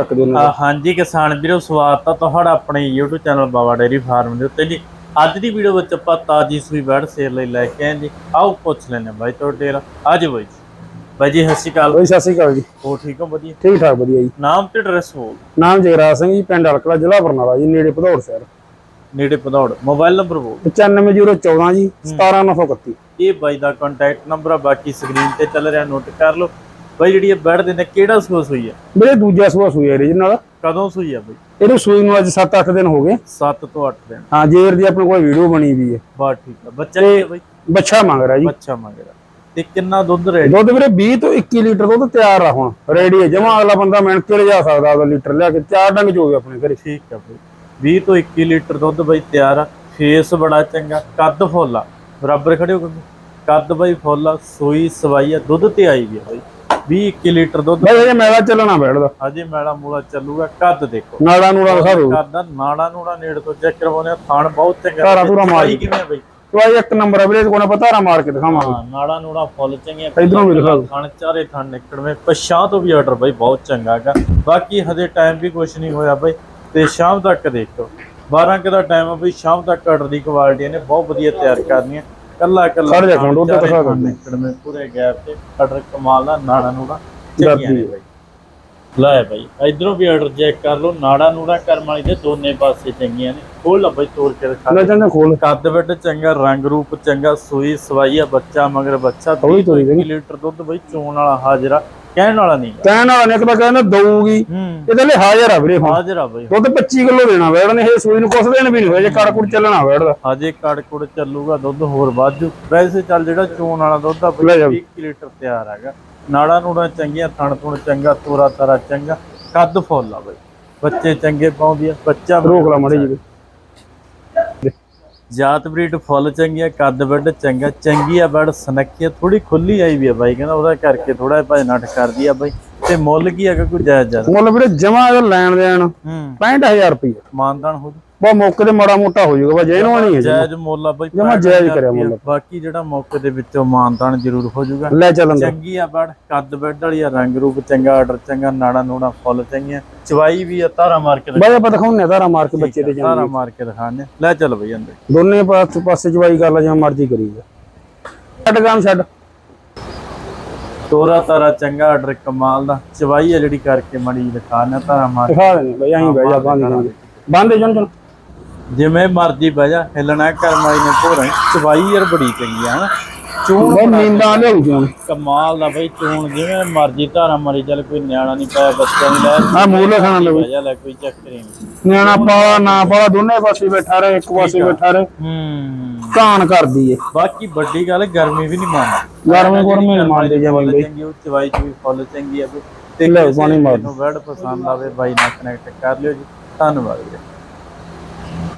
ਚੱਕ ਦਿਓ ਉਹਨਾਂ ਅ, ਹਾਂਜੀ ਕਿਸਾਨ ਵੀਰੋ ਸਵਾਗਤ ਆ ਤੁਹਾਡਾ ਆਪਣੇ YouTube channel Baba dairy farm ਦੇ ਉੱਤੇ ਜੀ। ਅੱਜ ਦੀ ਵੀਡੀਓ ਵਿੱਚ ਆਪਾਂ ਤਾਜੀ ਸੂਈ ਬੈੜ ਸੇਲ ਲਈ ਲੈ ਕੇ ਆਏ ਜੀ। ਆਓ ਪੁੱਛ ਲੈਣੇ ਬਾਈ ਤੁਹਾਡੇ ਅੱਜ ਬਾਈ ਜੀ। ਬਾਈ ਜੀ ਸਤਿ ਸ਼੍ਰੀ ਅਕਾਲ। ਬਈ ਸਤਿ ਸ਼੍ਰੀ ਅਕਾਲ ਜੀ। ਹੋ ਠੀਕ ਹੋ? ਵਧੀਆ। ਠੀਕ ਠਾਕ ਵਧੀਆ ਜੀ। ਨਾਮ ਤੇ ਐਡਰੈਸ ਬੋਲ ਨਾਮ ਜਗਰਾਜ ਸਿੰਘ ਜੀ ਪਿੰਡ ਅਲਕਲਾ ਜ਼ਿਲ੍ਹਾ ਬਰਨਾਲਾ ਜੀ ਨੇੜੇ ਭਦੌੜ ਸ਼ਹਿਰ। ਨੇੜੇ ਪਧੌੜ ਮੋਬਾਈਲ ਨੰਬਰ ਬੋਲ 95014 ਜੀ 17931 ਇਹ ਬਾਈ ਦਾ ਕੰਟੈਕਟ ਨੰਬਰ ਆ ਬਾਕੀ ਸਕਰੀਨ ਤੇ ਚੱਲ ਰਿਹਾ ਨੋਟ ਕਰ ਲਓ। ਬਾਈ ਜਿਹੜੀ ਇਹ ਬੈੜ ਦੇ ਨੇ ਕਿਹੜਾ ਸੂਆ ਸੂਈ ਆ? ਮੇਰੇ ਦੂਜਾ ਸੂਆ ਸੂਈ ਹੈ ਜੀ ਨਾਲ। ਕਦੋਂ ਸੂਈ ਆ ਬਾਈ? ਇਹਨੂੰ ਸੂਈ ਨੂੰ ਅੱਜ 7-8 ਦਿਨ ਹੋ ਗਏ। 7 ਤੋਂ 8 ਦਿਨ। ਹਾਂ ਜੇਰ ਦੀ ਆਪਣੇ ਕੋਲ ਵੀਡੀਓ ਬਣੀ ਵੀ ਹੈ। ਬਾ ਠੀਕ ਆ। ਬੱਚਾ ਕੀ ਆ ਬਾਈ? ਬੱਚਾ ਮੰਗ ਰਿਹਾ ਜੀ। ਬੱਚਾ ਮੰਗਦਾ ਤੇ ਕਿੰਨਾ ਦੁੱਧ ਰੇਡੀ ਦੁੱਧ ਵੀਰੇ 20 ਤੋਂ 21 ਲੀਟਰ ਦੁੱਧ ਤਿਆਰ ਆ ਹੁਣ। ਰੈਡੀ ਹੈ। ਜਮਾ ਅਗਲਾ ਬੰਦਾ ਮਿਣ ਕੇ ਲਿਜਾ ਸਕਦਾ ਉਹਦਾ ਲੀਟਰ ਲਿਆ ਕੇ। ਚਾਰ ਡੰਗ ਚੋਗੇ ਆਪਣੇ ਘਰੇ। ਠੀਕ ਆ ਬਈ। 20 ਤੋਂ 21 ਲੀਟਰ ਦੁੱਧ ਬਈ ਤਿਆਰ ਆ। ਫੇਸ ਬੜਾ ਚੰਗਾ। ਕੱਦ ਫੁੱਲ ਆ। ਬਰਾਬਰ ਖੜੇ ਹੋ ਕੇ। ਕੱਦ ਬਈ ਫੁੱਲ ਆ। ਸੋਈ ਸਵਾਈ ਆ। ਦੁੱਧ ਤੇ ਆਈ ਵੀ ਆ ਬਈ। 20 21 ਲੀਟਰ ਦੁੱਧ। ਬਈ ਇਹ ਮੈਲਾ ਚੱਲਣਾ ਬੈਠਦਾ। ਅਜੇ ਮੈਲਾ ਮੂਲਾ ਚੱਲੂਗਾ ਕੱਦ ਦੇਖੋ। ਨਾੜਾ ਨੂੜਾ ਦਿਖਾ ਦੋ ਕੱਦ ਦਾ ਨਾੜਾ ਨੂੜਾ ਨੇੜੇ ਤੋਂ ਚੈੱਕ ਕਰਵਾਉਣੇ ਆ ਥਣ ਬਹੁਤ ਚੰਗਾ। ਧਾਰਾਂ ਧੂਰਾਂ ਮਾਰ। ਕਿਵੇਂ ਆ ਬਈ? ਤੂੰ ਇੱਕ ਨੰਬਰ ਆ ਵੀਰੇ ਕੋਣਾ ਪਤਾਰਾ ਮਾਰ ਕੇ ਦਿਖਾਵਾਂਗੇ। ਹਾਂ ਨਾੜਾ ਨੂੜਾ ਫੁੱਲ ਚੰਗੀਆਂ ਇਧਰੋਂ ਵੀ ਦਿਖਾ। ਥਣ ਚਾਰੇ ਥਣ ਨਿਕੜਵੇਂ ਪਛਾਂ ਤੋਂ ਵੀ ਆਰਡਰ ਬਈ ਬਹੁਤ ਚੰਗਾ ਹੈਗਾ। ਬਾਕੀ ਹਜੇ ਟਾਈਮ ਵੀ ਕੁਝ ਨਹੀਂ ਹੋਇਆ ਬਈ ਤੇ ਸ਼ਾਮ ਤੱਕ ਦੇਖੋ। 12 ਕੁ ਦਾ ਟਾਈਮ ਆ ਬਈ ਸ਼ਾਮ ਤੱਕ ਆਰਡਰ ਦੀ ਕੁਆਲਿਟੀ ਨੇ ਬਹੁਤ ਵਧੀਆ ਤਿਆਰ ਕਰਨੀਆਂ ਕੱਲਾ ਕੱਲਾ ਜਾ ਖੰਡ, ਦਿਖਾ ਥਣ ਦਿੰਦੇ। ਨਿਕੜਵੇਂ ਪੂਰੇ ਗੈਪ ਤੇ ਆਰਡਰ ਕਮਾਲ ਦਾ ਨਾੜਾ ਨੂੜਾ ਚੰਗੀਆਂ ਨੇ। ਬਈ। ਲੈ ਬਈ ਇਧਰੋਂ ਵੀ ਆਰਡਰ ਚੈੱਕ ਕਰ ਲਓ ਨਾੜਾ ਨੂੜਾ ਕਰਮ ਵਾਲੀ ਦੇ ਦੋਨੇ ਪਾਸੇ ਚੰਗੀਆਂ ਨੇ। ਖੋਲ ਲਾ ਬਈ ਤੋੜ ਕੇ ਦਿਖਾ ਲੈ ਜਾਂਦੇ ਖੋਲ। ਕੱਦ ਵੱਡ ਚੰਗਾ ਰੰਗ ਰੂਪ ਚੰਗਾ ਸੂਈ ਸਵਾਈ ਆ ਬੱਚਾ ਮਗਰ ਬੱਚਾ ਹੌਲੀ ਤੋਰੀ 20 ਲੀਟਰ ਦੁੱਧ ਬਈ ਚੋਣ ਵਾਲਾ ਹਾਜ਼ਰਾ। ਕਹਿਣ ਵਾਲਾ ਨਹੀਂ ਕਹਿਣ ਵਾਲਾ ਨੇ ਇੱਕ ਤਾਂ ਕਹਿੰਦਾ ਦਊਗੀ। ਇਹਦੇ ਲਈ ਹਾਜ਼ਰ ਆ ਵੀਰੇ ਹੁਣ। ਹਾਜ਼ਰ ਆ ਬਈ। ਦੁੱਧ 25 ਕਿਲੋ ਦੇਣਾ ਵੈੜ ਨੇ ਇਹ ਸੂਈ ਨੂੰ ਕੁਛ ਦੇਣ ਵੀ ਨਹੀਂ ਹੋਇਆ ਜੇ ਕੜਕੁੜ ਚੱਲਣਾ ਵੈੜ ਦਾ ਹਜੇ ਕੜਕੁੜ ਚੱਲੂਗਾ ਦੁੱਧ ਹੋਰ ਵਾਧੂ। ਵੈਸੇ ਚੱਲ ਜਿਹੜਾ ਚੋਣ ਵਾਲਾ ਦੁੱਧ ਆ ਬਈ ਜਾ। 20 ਲੀਟਰ ਤਿਆਰ ਹੈਗਾ। ਨਾੜਾ ਨੂੜਾ ਚੰਗੀਆਂ ਥਣ ਥੁਣ ਚੰਗਾ ਤੋਰਾ ਤਾਰਾ ਚੰਗਾ ਕੱਦ ਫੁੱਲ ਆ ਬਈ। ਬੱਚੇ ਚੰਗੇ ਪਾਉਂਦੀ ਆ ਬੱਚਾ ਰੋਕ ਲਾ ਮਾੜੀ ਜੀ ਜਾਤ ਬਰੀਡ ਫੁੱਲ ਚੰਗੀ ਆ ਕੱਦ ਵੱਡ ਚੰਗਾ ਚੰਗੀ ਆ ਬੜ ਸਨੱਖੀ ਆ ਥੋੜੀ ਖੁੱਲੀ ਆਈ ਵੀ ਆ ਬਾਈ ਕਹਿੰਦਾ ਉਹਦਾ ਕਰਕੇ ਥੋੜਾ ਭਾਈ ਨੱਠ ਕਰਦੀ ਆ ਬਾਈ। ਤੇ ਮੁੱਲ ਕੀ ਹੈਗਾ ਕੋਈ ਜਾਇਜ਼ ਜ਼ਿਆਦਾ? ਮੁੱਲ ਵੀਰੇ ਜਮਾ ਲੈਣ ਦੇਣ ਹੂੰ। 65000 ਰੁਪਏ ਮਾਨਦਾਨ ਹੋ ਜੂ। ਬਾ ਮੌਕੇ ਤੇ ਮਾੜਾ ਮੋਟਾ ਹੋ ਜਾਊਗਾ ਬਾ ਜੇ ਨੂੰ ਨਹੀਂ ਹੈ ਜੀ। ਜਾਇਜ਼ ਮੁੱਲ ਆ ਬਾਈ ਜਮਾਂ ਜਾਇਜ਼ ਕਰਿਆ ਮੁੱਲ। ਬਾਕੀ ਜਿਹੜਾ ਮੌਕੇ ਦੇ ਵਿੱਚੋਂ ਮਾਨਦਾਨ ਜ਼ਰੂਰ ਹੋ ਜਾਊਗਾ। ਲੈ ਚੱਲਣ ਚੰਗੀ ਆ ਬੜ ਕੱਦ ਬੈੱਡ ਵਾਲੀ ਆ ਰੰਗ ਰੂਪ ਚੰਗਾ ਆਰਡਰ ਚੰਗਾ ਨਾੜਾ ਨੂੜਾ ਫੁੱਲ ਚੰਗੀਆਂ। ਚਵਾਈ ਵੀ ਆ ਧਾਰਾ ਮਾਰ ਕੇ ਬਾਈ ਆਪਾਂ ਦਿਖਾਉਂਦੇ ਆ ਧਾਰਾ ਮਾਰ ਕੇ ਬੱਚੇ ਤੇ ਜਾਂਦੇ ਮਾਰ ਕੇ ਦਿਖਾਣੇ ਲੈ ਚੱਲ ਬਈ ਅੰਦਰ। ਦੋਨੇ ਪਾਸੇ ਪਾਸੇ ਚਵਾਈ ਕਰ ਲੈ ਜਾਂ ਮਰਜ਼ੀ ਕਰੀ ਜਾ। ਛੱਡ ਕੰਮ ਛੱਡ। ਤੋਰਾ ਤਾਰਾ ਚੰਗਾ ਆਰਡਰ ਕਮਾਲ ਦਾ। ਚਵਾਈ ਆ ਜਿਹੜੀ ਕਰਕੇ ਮੜੀ ਦਿਖਾਣੇ ਧਾਰਾ ਮਾਰ। ਦਿਖਾ ਦੇਣੇ ਬਾਈ ਐਂ ਬਹਿ ਜਾ ਬੰਦ ਬੰਦੇ ਜਨ ਜਨ ਜਿਵੇਂ ਮਰਜ਼ੀ ਬਹਿ ਜਾ ਹਿੱਲਣਾ ਕਰਮਾਈ ਨੇ ਭੋਰਾ ਚਵਾਈ ਯਾਰ ਬੜੀ ਚੰਗੀ ਆ ਹਨਾ ਚੂਣ ਬਹੁਤ ਨੀਂਦਾਂ ਲਿਆਉ ਕਿਉਂ ਕਮਾਲ ਦਾ ਬਈ ਚੂਣ ਜਿਵੇਂ ਮਰਜ਼ੀ ਧਾਰਾ ਮਰੀ ਚੱਲ ਕੋਈ ਨਿਆਣਾ ਨਹੀਂ ਪਾਇਆ ਬੱਚਾ ਨਹੀਂ ਲੈ ਆ ਮੂਲੇ ਖਾਣਾ ਬਹਿ ਜਾ ਲੈ ਕੋਈ ਚੱਕਰ ਨਹੀਂ। ਨਿਆਣਾ ਪਾਲਾ ਨਾ ਪਾਲਾ ਦੋਨੇ ਪਾਸੇ ਬੈਠਾ ਰਹੇ ਇੱਕ ਪਾਸੇ ਬੈਠਾ ਰਹੇ। ਹੂੰ। ਕਾਨ ਕਰਦੀ ਏ। ਬਾਕੀ ਵੱਡੀ ਗੱਲ ਗਰਮੀ ਵੀ ਨਹੀਂ ਮੰਨਦੀ ਗਰਮੀ ਗੁਰਮੀ ਨੀ ਮੰਨਦੇ ਜੇ ਬਈ ਚੰਗੀ ਉਹ ਚਵਾਈ ਚ ਵੀ ਫੁੱਲ ਚੰਗੀ ਆ ਤੇ ਲੈ ਪਾਣੀ ਮਾਰ। ਨੂੰ ਵਰਡ ਪਸੰਦ ਆਵੇ ਬਾਈ ਨਾਲ ਕਨੈਕਟ ਕਰ ਲਿਓ ਜੀ। ਧੰਨਵਾਦ ਜੀ